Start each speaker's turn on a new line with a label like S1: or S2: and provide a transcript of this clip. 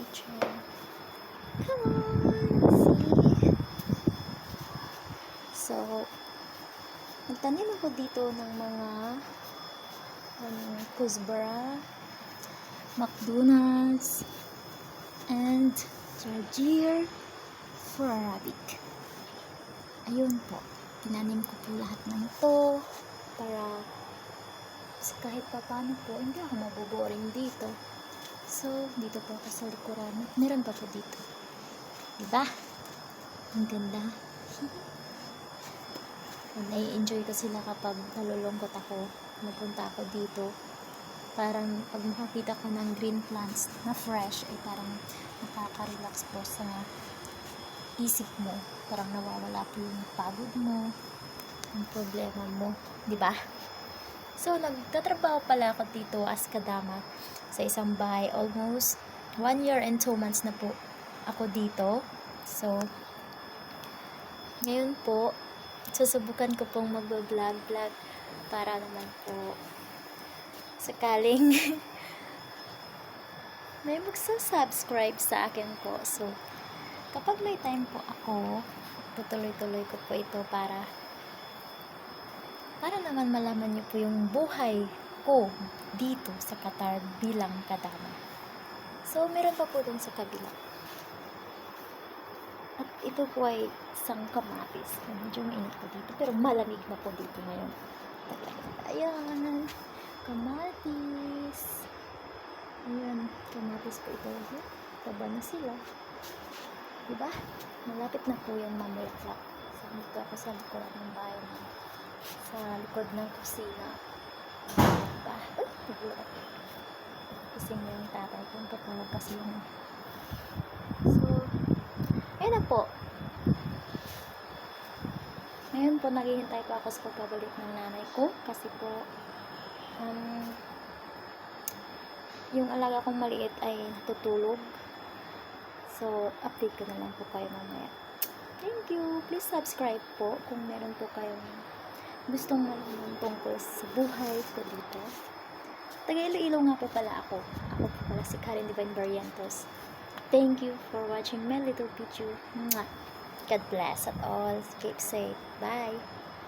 S1: kitchen. Come on, see? So, nagtanim ako dito ng mga um, kusbara, McDonald's, and Jardier for Arabic. Ayun po, tinanim ko po lahat ng to para kahit pa paano po, hindi ako maboboring dito. So, dito po ako sa likuran. Meron pa po dito. Diba? Ang ganda. Nai-enjoy ko sila kapag nalulungkot ako. Napunta ako dito. Parang pag makakita ko ng green plants na fresh, ay parang nakaka-relax po sa isip mo. Parang nawawala po yung pagod mo, yung problema mo. Di ba? So, nagtatrabaho pala ako dito as kadama sa isang bahay. Almost one year and two months na po ako dito. So, ngayon po, susubukan ko pong mag-vlog-vlog para naman po sakaling may magsa-subscribe sa akin po. So, kapag may time po ako, tutuloy-tuloy ko po ito para para naman malaman niyo po yung buhay ko dito sa Qatar bilang kadama. So, meron pa po dun sa kabila. At ito po ay isang kamatis. Medyo mainit po dito, pero malamig na po dito ngayon. Ayan, kamatis. Ayan, kamatis po ito. Taba na sila. Diba? Malapit na po yung mamulaklak. So, dito ako sa likuran ng bahay namin sa likod ng kusina. Kasi mo yung tatay ko. Patawag kasi yung... So, ayun na po. Ngayon po, naghihintay po ako sa pagbabalik ng nanay ko. Kasi po, um, yung alaga kong maliit ay natutulog. So, update ko na lang po kayo mamaya. Thank you. Please subscribe po kung meron po kayong gustong malaman tungkol sa buhay ko dito. Taga Iloilo nga po pala ako. Ako po pala si Karen Divine Barrientos. Thank you for watching my little video. God bless at all. Keep safe. Bye!